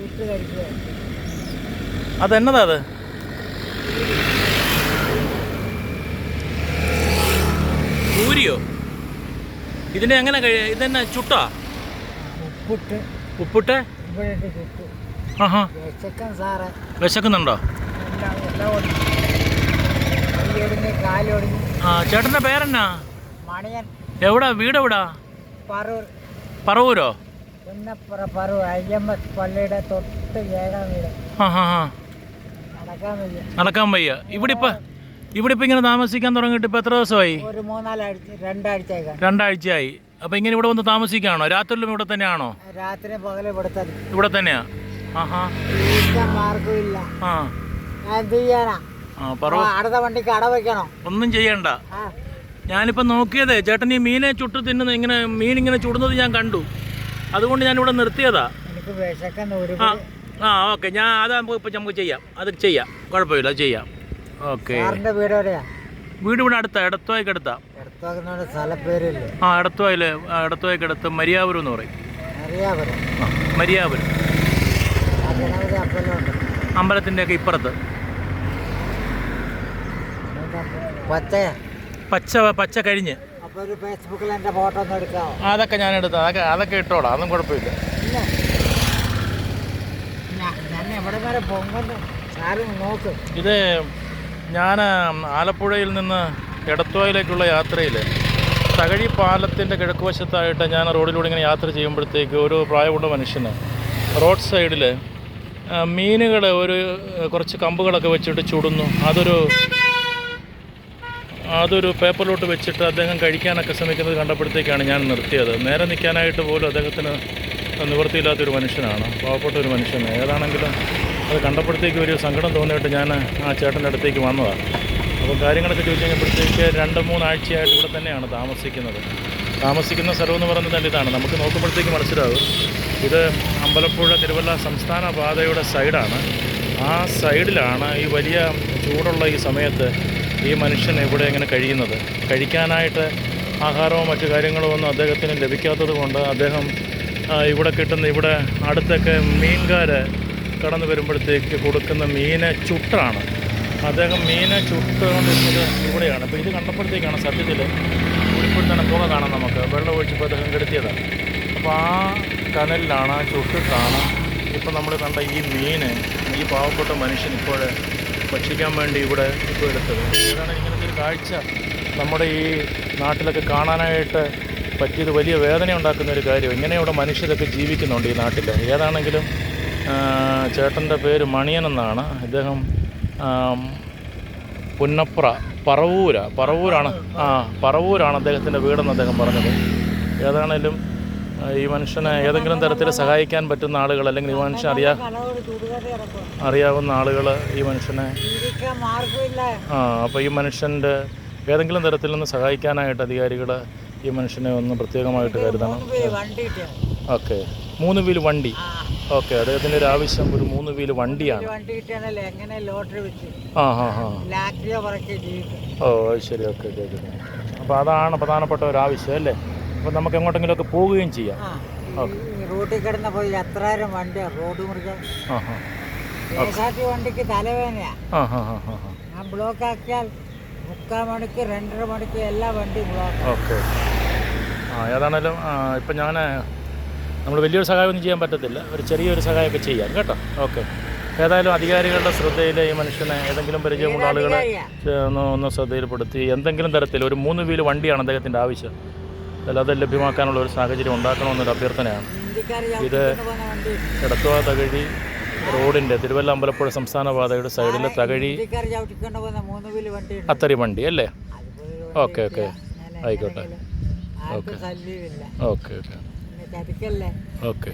ചുട്ട് കഴിക്കുക. അതെന്നതാ അത്? പൂരിയോ ഇതിനെ എങ്ങനെ കഴിയ ഇതെന്നെ ചുട്ടാ? ഉപ്പിട്ട്. ഉപ്പിട്ട്? ഇവിടെ ഇട്ട് ചുട്ടു. ആഹാ. വിശക്കൻ സാറ്. വിശക്കുന്നുണ്ടോ? ആ ചേട്ടന്റെ പേരെന്നാ? മണിയൻ. എവിടാ വീടെവിടാ? പറവൂരോ? പള്ളിയുടെ തൊട്ട് ഏഴാം വീട്. ആ നടക്കാൻ വയ്യ. നടക്കാൻ വയ്യ. ഇവിടെ ഇപ്പം ഇവിടെ ഇപ്പം ഇങ്ങനെ താമസിക്കാൻ തുടങ്ങിയിട്ട് ഇപ്പം എത്ര ദിവസമായി? ഒരു മൂന്നാലാഴ്ച രണ്ടാഴ്ചയായി. രണ്ടാഴ്ചയായി. അപ്പം ഇങ്ങനെ ഇവിടെ വന്ന് താമസിക്കുകയാണോ? രാത്രിയിലും ഇവിടെ തന്നെയാണോ? രാത്രി പകൽ ഇവിടുത്തെ ഇവിടെ തന്നെയാ? ആഹാ ജീവിക്കാൻ മാർഗമില്ല ആ. ഞാൻ എന്ത് ചെയ്യാനാ? ആ പറ അടുത്ത വണ്ടിക്ക് അട വെക്കണോ? ഒന്നും ചെയ്യണ്ട. ഞാനിപ്പോ ഞാനിപ്പോൾ നോക്കിയതേ ചേട്ടൻ ഈ മീനെ ചുട്ട് തിന്നുന്നത് ഇങ്ങനെ മീൻ ഇങ്ങനെ ചുടുന്നത് ഞാൻ കണ്ടു. അതുകൊണ്ട് ഞാനിവിടെ നിർത്തിയതാ. എനിക്ക് വിശക്കുന്ന ഒരു ആ ആ ഓക്കെ. ഞാൻ അതാകുമ്പോൾ ഇപ്പം നമുക്ക് ചെയ്യാം. അത് ചെയ്യാം. കുഴപ്പമില്ല അത് ചെയ്യാം. ഓക്കെ. വീട് എവിടെയാ? വീട് ഇവിടെ അടുത്താ ഇടത്തുവായിക്ക് അടുത്താ. ആ ഇടത്തുവായിൽ ഇടത്തുവായിക്ക് അടുത്ത് മരിയാപുരം എന്ന് പറയും. മരിയാപുരം. അമ്പലത്തിന്റെ ഒക്കെ ഇപ്പുറത്ത്. പച്ച പച്ച കഴിഞ്ഞ്. ഒരു ഫേസ്ബുക്കിൽ എന്റെ ഫോട്ടോ ഒന്ന് എടുക്കാവോ? അതൊക്കെ ഞാൻ എടുത്തു അതൊക്കെ അതൊക്കെ ഇട്ടോളാം അതൊന്നും കുഴപ്പമില്ല. ഞാൻ എവിടെ വരെ പൊങ്ങുന്നു? സാറ് നോക്ക്. ഇത് ഞാൻ ആലപ്പുഴയിൽ നിന്ന് എടത്തുവായിലേക്കുള്ള യാത്രയിൽ തകഴി പാലത്തിന്റെ കിഴക്ക് വശത്തായിട്ട് ഞാൻ റോഡിലൂടെ ഇങ്ങനെ യാത്ര ചെയ്യുമ്പോഴത്തേക്ക് ഒരു പ്രായമുള്ള മനുഷ്യന് റോഡ് സൈഡിൽ മീനുകൾ ഒരു കുറച്ച് കമ്പുകളൊക്കെ വെച്ചിട്ട് ചുടുന്നു. അതൊരു അതൊരു പേപ്പറിലോട്ട് വെച്ചിട്ട് അദ്ദേഹം കഴിക്കാനൊക്കെ ശ്രമിക്കുന്നത് കണ്ടപ്പോഴത്തേക്കാണ് ഞാൻ നിർത്തിയത്. നേരെ നിൽക്കാനായിട്ട് പോലും അദ്ദേഹത്തിന് നിവൃത്തിയില്ലാത്തൊരു മനുഷ്യനാണ്. പാവപ്പെട്ട ഒരു മനുഷ്യൻ. ഏതാണെങ്കിലും അത് കണ്ടപ്പോഴത്തേക്ക് ഒരു സങ്കടം തോന്നിയിട്ട് ഞാൻ ആ ചേട്ടന്റെ അടുത്തേക്ക് വന്നതാണ് അപ്പോൾ കാര്യങ്ങളൊക്കെ ചോദിച്ചു കഴിഞ്ഞപ്പോഴത്തേക്ക് രണ്ട് മൂന്നാഴ്ചയായിട്ട് ഇവിടെ തന്നെയാണ് താമസിക്കുന്നത്. താമസിക്കുന്ന സ്ഥലം എന്ന് പറയുന്നത് ഇതാണ്. നമുക്ക് നോക്കുമ്പോഴത്തേക്ക് മനസ്സിലാവും ഇത് അമ്പലപ്പുഴ തിരുവല്ല സംസ്ഥാന പാതയുടെ സൈഡാണ്. ആ സൈഡിലാണ് ഈ വലിയ ചൂടുള്ള ഈ സമയത്ത് ഈ മനുഷ്യൻ എവിടെ ഇങ്ങനെ കഴിയുന്നത്? കഴിക്കാനായിട്ട് ആഹാരമോ മറ്റു കാര്യങ്ങളോ ഒന്നും അദ്ദേഹത്തിന് ലഭിക്കാത്തത് കൊണ്ട് അദ്ദേഹം ഇവിടെ കിട്ടുന്ന ഇവിടെ അടുത്തൊക്കെ മീൻകാർ കടന്നു വരുമ്പോഴത്തേക്ക് കൊടുക്കുന്ന മീനെ ചുട്ടാണ്. അദ്ദേഹം മീനെ ചുട്ടുകൊണ്ടിരുന്നത് ഇവിടെയാണ്. അപ്പോൾ ഇത് കണ്ടപ്പോഴത്തേക്കാണ് സത്യത്തിൽ ഇപ്പോൾ തന്നെ പുക കാണാം നമുക്ക്. വെള്ളം ഒഴിച്ചപ്പോൾ അദ്ദേഹം കെടുത്തിയതാണ്. അപ്പോൾ ആ കനലിലാണ് ചുട്ടിട്ടാണ് ഇപ്പോൾ നമ്മൾ കണ്ട ഈ മീന് ഈ പാവപ്പെട്ട മനുഷ്യൻ ഇപ്പോൾ ഭക്ഷിക്കാൻ വേണ്ടി ഇവിടെ ഇപ്പോൾ എടുത്തത്. ഏതാണ് ഇങ്ങനത്തെ ഒരു കാഴ്ച? നമ്മുടെ ഈ നാട്ടിലൊക്കെ കാണാനായിട്ട് പറ്റിയത് വലിയ വേദന ഉണ്ടാക്കുന്ന ഒരു കാര്യം. ഇങ്ങനെ മനുഷ്യരൊക്കെ ജീവിക്കുന്നുണ്ട് ഈ നാട്ടിൽ? ഏതാണെങ്കിലും ചേട്ടന്റെ പേര് മണിയൻ എന്നാണ്. ഇദ്ദേഹം പുന്നപ്ര പറവൂര. പറവൂരാണ് ആ പറവൂരാണ് അദ്ദേഹത്തിന്റെ വീടെന്ന് അദ്ദേഹം പറഞ്ഞത്. ഏതാണേലും ഈ മനുഷ്യനെ ഏതെങ്കിലും തരത്തിൽ സഹായിക്കാൻ പറ്റുന്ന ആളുകൾ അല്ലെങ്കിൽ ഈ മനുഷ്യൻ അറിയാ അറിയാവുന്ന ആളുകൾ ഈ മനുഷ്യനെ ആ അപ്പോൾ ഈ മനുഷ്യന്റെ ഏതെങ്കിലും തരത്തിൽ ഒന്ന് സഹായിക്കാനായിട്ട് അധികാരികൾ ഈ മനുഷ്യനെ ഒന്ന് പ്രത്യേകമായിട്ട് കരുതണം. ഓക്കെ. മൂന്ന് വീൽ വണ്ടി. ഓക്കെ. അദ്ദേഹത്തിന്റെ ഒരു ആവശ്യം ഒരു മൂന്ന് വീൽ വണ്ടിയാണ്. ആ ഹാ ഓ ശരി. ഓക്കെ ഓക്കെ അപ്പോൾ അതാണ് പ്രധാനപ്പെട്ട ഒരു ആവശ്യം അല്ലേ? അപ്പോൾ നമുക്ക് എങ്ങോട്ടെങ്കിലുമൊക്കെ പോവുകയും ചെയ്യാം. ആ ഓക്കെ. റൂട്ടിൽ കിടന്ന പോയി വണ്ടിയാ റോഡ് മുറിക്കാൻ ആ കെ എസ് ആർ ടി വണ്ടിക്ക് തലവേദനയാ. ആ ഹാ ഹാ ഹാ ഹാ ഞാൻ ബ്ലോക്ക് ആക്കിയാൽ മുക്കാൽ മണിക്ക് രണ്ടര മണിക്ക് എല്ലാ വണ്ടിയും ബ്ലോക്ക്. ഓക്കെ. ആ ഏതാണേലും ഇപ്പം ഞാൻ നമ്മൾ വലിയൊരു സഹായമൊന്നും ചെയ്യാൻ പറ്റത്തില്ല. ഒരു ചെറിയൊരു സഹായമൊക്കെ ചെയ്യാം കേട്ടോ. ഓക്കെ. ഏതായാലും അധികാരികളുടെ ശ്രദ്ധയിൽ ഈ മനുഷ്യനെ ഏതെങ്കിലും പരിചയമുള്ള ആളുകളെ ഒന്ന് ഒന്ന് ശ്രദ്ധയിൽപ്പെടുത്തി. എന്തെങ്കിലും തരത്തിൽ ഒരു മൂന്ന് വീൽ വണ്ടിയാണ് അദ്ദേഹത്തിന്റെ ആവശ്യം. അല്ലാതെ ലഭ്യമാക്കാനുള്ള ഒരു സാഹചര്യം ഉണ്ടാക്കണമെന്നൊരു അഭ്യർത്ഥനയാണ്. ഇത് എടത്തുവ തകഴി റോഡിന്റെ തിരുവല്ല അമ്പലപ്പുഴ സംസ്ഥാന പാതയുടെ സൈഡിലെ തകഴി അത്തരി വണ്ടി ഉണ്ട് അത്തറി വണ്ടി അല്ലേ? Okay okay. ആയിക്കോട്ടെ. ഓക്കെ. Okay okay. ഓക്കെ.